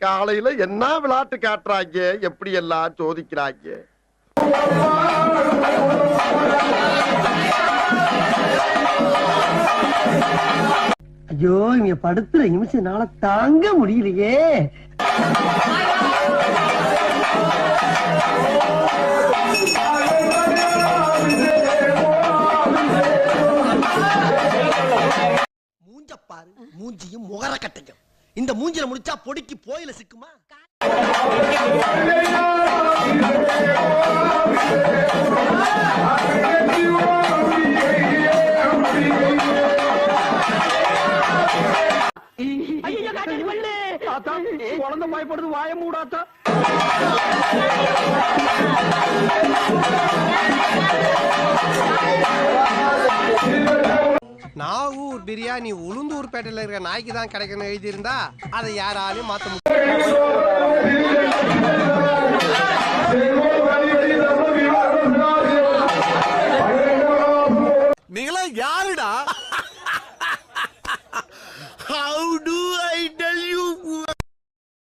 காலையில என்ன விளையாட்டு காட்டுறாங்க? எப்படி எல்லாம் சோதிக்கிறாங்க? ஐயோ இங்க படுத்துற நிமிஷம்னால தாங்க முடியலையே. மூஞ்ச பாரு மூஞ்சியும் முகர கட்டையும் இந்த மூஞ்சில முடிச்சா பொடிக்கு போயில சிக்குமா? குழந்தை பயப்படுது வாய மூடாத்தா. நாகூர் பிரியாணி உளுந்தூர் பேட்டையில் இருக்க நாய்க்கு தான் கிடைக்கணும் எழுதியிருந்தா அதை யாராலையும் மாற்ற முடியும்